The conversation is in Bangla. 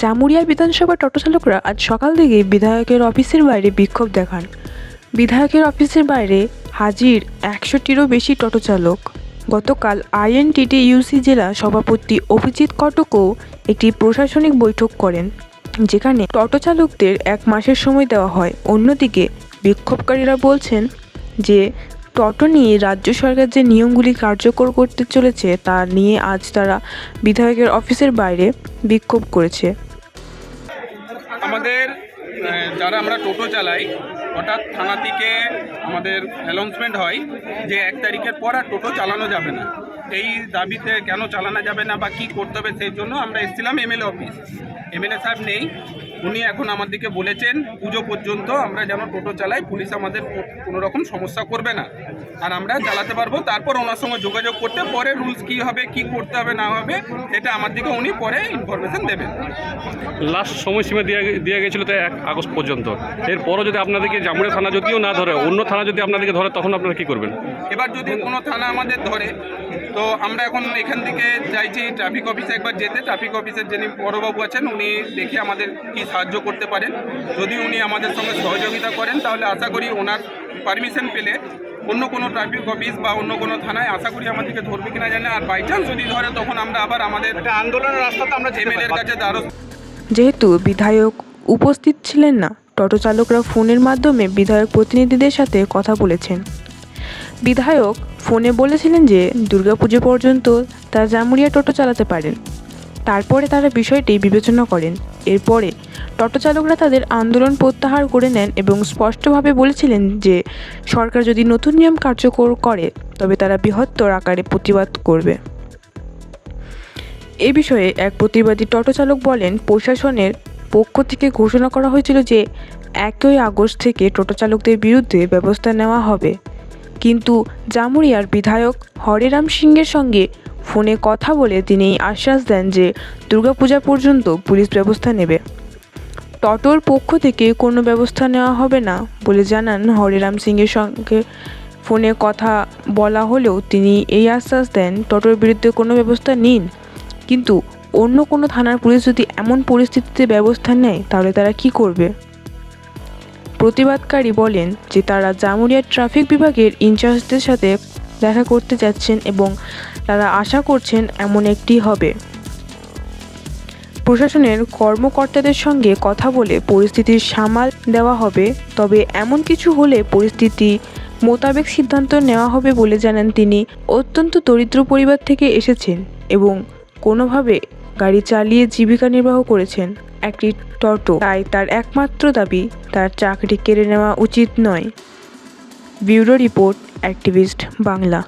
জামুরিয়া বিধানসভা টোটো চালকরা আজ সকাল থেকে বিধায়কের অফিসের বাইরে বিক্ষোভ দেখান। বিধায়কের অফিসের বাইরে হাজির একশোটিরও বেশি টোটো চালক। গতকাল আইএনটিটি ইউসি জেলা সভাপতি অভিজিৎ কটকও একটি প্রশাসনিক বৈঠক করেন, যেখানে টোটো চালকদের এক মাসের সময় দেওয়া হয়। অন্যদিকে বিক্ষোভকারীরা বলছেন যে টোটো নিয়ে রাজ্য সরকার যে নিয়মগুলি কার্যকর করতে চলেছে, তা নিয়ে আজ তারা বিধায়কের অফিসের বাইরে বিক্ষোভ করেছে। আমাদের যারা আমরা টোটো চালাই, হঠাৎ থানা থেকে আমাদের অ্যানাউন্সমেন্ট হয় যে এক তারিখের পর আর টোটো চালানো যাবে না। এই দাবিতে কেন চালানো যাবে না বা কী করতে হবে সেই জন্য আমরা এসেছিলাম এমএলএ অফিস। এমএলএ সাহেব নেই। উনি এখন আমাদেরকে বলেছেন পুজো পর্যন্ত আমরা যেন টোটো চালাই পুলিশ আমাদের কোনো রকম সমস্যা করবে না। আর আমরা চালাতে পারব। তারপর ওনার সঙ্গে যোগাযোগ করতে পরে রুলস কী হবে কি করতে হবে না হবে এটা আমার দিকে উনি পরে ইনফরমেশন দেবেন। লাস্ট সময়সীমা দিয়ে দিয়ে গেছিল তো এক আগস্ট পর্যন্ত। এরপরও যদি আপনাদেরকে জামুড়িয়া থানা যদিও না ধরে অন্য থানা যদি আপনাদেরকে ধরে তখন আপনারা কী করবেন? এবার যদি কোনো থানা আমাদের ধরে তো আমরা এখন এখান থেকে চাইছি ট্রাফিক অফিসে একবার যেতে। ট্রাফিক অফিসের যিনি বড়বাবু আছেন উনি দেখে আমাদের কি সাহায্য করতে পারেন। যদি উনি আমাদের সঙ্গে সহযোগিতা করেন তাহলে আশা করি ওনার পারমিশন পেলে অন্য কোনো ট্রাফিক অফিস বা অন্য কোনো থানায় আশা করি আমাদেরকে ধরবে কিনা জানে আর বাই চান্স যদি ধরে তখন আমরা আবার আমাদের আন্দোলনের রাস্তাতে আমরা এমএলএর কাছে দ্বারস্থ। যেহেতু বিধায়ক উপস্থিত ছিলেন না টোটো চালকরা ফোনের মাধ্যমে বিধায়ক প্রতিনিধিদের সাথে কথা বলেছেন। বিধায়ক ফোনে বলেছিলেন যে দুর্গাপুজো পর্যন্ত তারা জামুরিয়া টোটো চালাতে পারেন। তারপরে তারা বিষয়টি বিবেচনা করেন। এরপরে টোটো চালকরা তাদের আন্দোলন প্রত্যাহার করে নেন এবং স্পষ্টভাবে বলেছিলেন যে সরকার যদি নতুন নিয়ম কার্যকর করে, তবে তারা বৃহত্তর আকারে প্রতিবাদ করবে। এ বিষয়ে এক প্রতিবাদী টোটো চালক বলেন, প্রশাসনের পক্ষ থেকে ঘোষণা করা হয়েছিল যে একই আগস্ট থেকে টোটো চালকদের বিরুদ্ধে ব্যবস্থা নেওয়া হবে। কিন্তু জামুরিয়ার বিধায়ক হরেরাম সিংয়ের সঙ্গে ফোনে কথা বলে তিনি আশ্বাস দেন যে দুর্গাপূজা পর্যন্ত পুলিশ ব্যবস্থা নেবে। টটোর পক্ষ থেকে কোনো ব্যবস্থা নেওয়া হবে না বলে জানান হরিরাম সিংয়ের সঙ্গে ফোনে কথা বলা হলেও তিনি এই আশ্বাস দেন টটোর বিরুদ্ধে কোনো ব্যবস্থা নিন। কিন্তু অন্য কোনো থানার পুলিশ যদি এমন পরিস্থিতিতে ব্যবস্থা নেয়, তাহলে তারা কি করবে? প্রতিবাদকারী বলেন যে তারা জামুরিয়ার ট্রাফিক বিভাগের ইনচার্জদের সাথে দেখা করতে যাচ্ছেন এবং তারা আশা করছেন এমন একটি হবে। প্রশাসনের কর্মকর্তাদের সঙ্গে কথা বলে পরিস্থিতির সামাল দেওয়া হবে, তবে এমন কিছু হলে পরিস্থিতি মোতাবেক সিদ্ধান্ত নেওয়া হবে বলে জানান তিনি। অত্যন্ত দরিদ্র পরিবার থেকে এসেছেন এবং কোনোভাবে গাড়ি চালিয়ে জীবিকা নির্বাহ করেছেন একটি টটো। তাই তার একমাত্র দাবি, তার চাকরি কেড়ে নেওয়া উচিত নয়। Bureau report activist Bangla